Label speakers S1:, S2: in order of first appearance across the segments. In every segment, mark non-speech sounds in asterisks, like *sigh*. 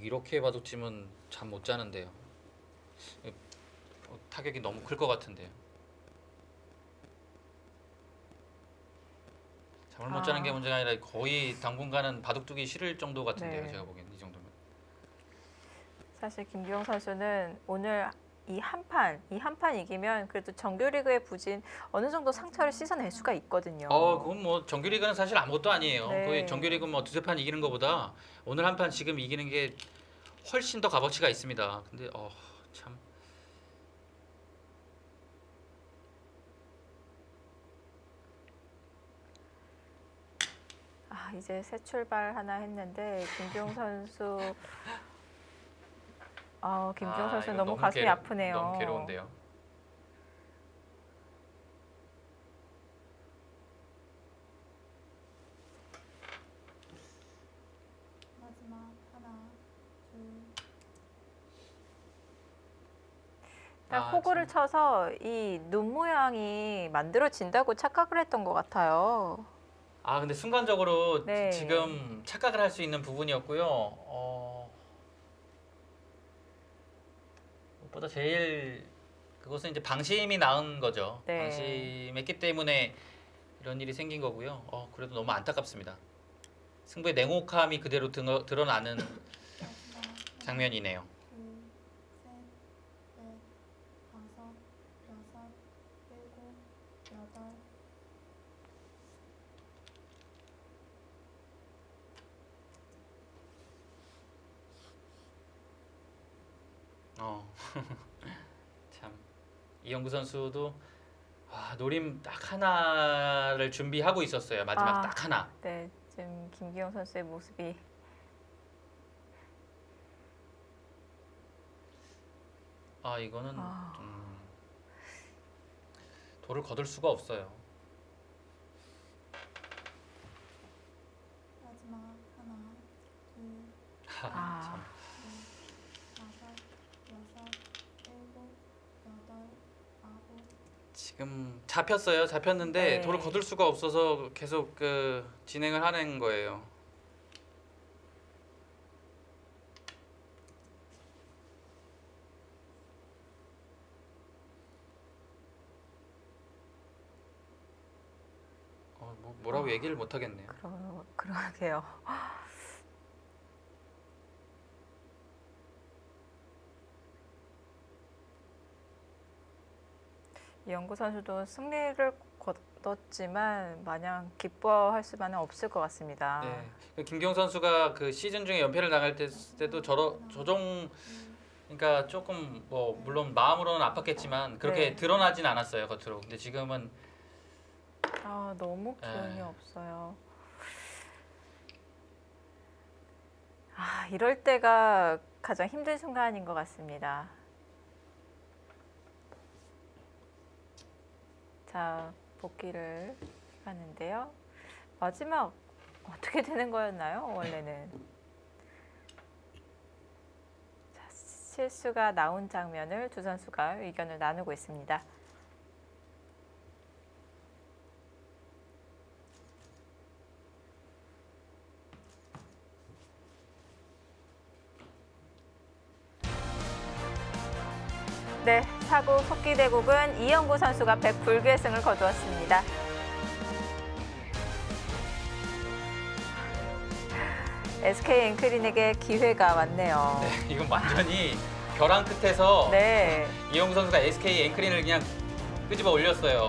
S1: 이렇게 봐도 찜은 잠못 자는데요. 어, 타격이 너무 클 것 같은데요. 잠을 못
S2: 아.
S1: 자는 게 문제가 아니라 거의 당분간은 바둑두기 싫을 정도 같은데요.
S2: 네.
S1: 제가 보기엔 이 정도면.
S2: 사실 김기용 선수는 오늘 이 한 판, 이 한 판 이기면 그래도 정규리그의 부진 어느 정도 상처를 씻어낼 수가 있거든요.
S1: 어, 그건 뭐 정규리그는 사실 아무것도 아니에요.
S2: 네.
S1: 거의 정규리그 뭐 두세 판 이기는 것보다 오늘 한 판 지금 이기는 게 훨씬 더 값어치가 있습니다. 근데 어, 참
S2: 아, 이제 새 출발 하나 했는데 김기용 선수 아, 김기용
S1: 아,
S2: 선수
S1: 이거
S2: 너무, 가슴이
S1: 괴로-
S2: 아프네요.
S1: 너무 괴로운데요.
S3: 마지막 하나, 둘,
S2: 딱
S1: 아,
S2: 호구를
S1: 참.
S2: 쳐서 이 눈 모양이 만들어진다고 착각을 했던 것 같아요.
S1: 아 근데 순간적으로
S2: 네.
S1: 지금 착각을 할 수 있는 부분이었고요. 어, 무엇 보다 제일 그것은 이제 방심이 나은 거죠.
S2: 네.
S1: 방심했기 때문에 이런 일이 생긴 거고요. 어, 그래도 너무 안타깝습니다. 승부의 냉혹함이 그대로 드러, 드러나는 장면이네요. 어. *laughs* 참 이영구 선수도 와, 노림 딱 하나를 준비하고 있었어요. 마지막
S2: 아.
S1: 딱 하나.
S2: 네, 지금 김기용 선수의 모습이
S1: 아 이거는
S2: 아.
S1: 음, 돌을 거둘 수가 없어요.
S3: 마지막 하나, 둘, *laughs*
S2: 아.
S1: 참. 지금 잡혔어요. 잡혔는데
S2: 네.
S1: 돌을 거둘 수가 없어서 계속 그 진행을 하는 거예요. 어, 뭐, 뭐라고
S2: 아.
S1: 얘기를 못 하겠네요.
S2: 그러, 그러게요. 이영구 선수도 승리를 거뒀지만 마냥 기뻐할 수만은 없을 것 같습니다.
S1: 네. 그 김경 선수가 그 시즌 중에 연패를 당할 때, 때도 저러,
S3: 둘,
S1: 그러니까 조금 뭐 물론 마음으로는 아팠겠지만 그렇게
S2: 네.
S1: 드러나진 않았어요 겉으로. 근데 지금은
S2: 아 너무 기운이
S1: 네.
S2: 없어요. 아 이럴 때가 가장 힘든 순간인 것 같습니다. 자 복귀를 하는데요. 마지막 어떻게 되는 거였나요? 원래는 자, 실수가 나온 장면을 두 선수가 의견을 나누고 있습니다. 네, 사구 속기 대국은 이영구 선수가 100불교의 을 거두었습니다. SK 앵크린에게 기회가 왔네요.
S1: 네, 이건 완전히 벼랑 끝에서
S2: 네.
S1: 이영구 선수가 SK 앵크린을 그냥 끄집어 올렸어요.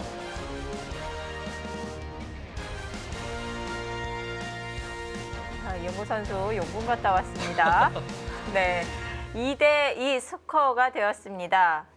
S2: 아, 이영구 선수 용군 갔다 왔습니다. *laughs* 네. 2대 2 스코어가 되었습니다.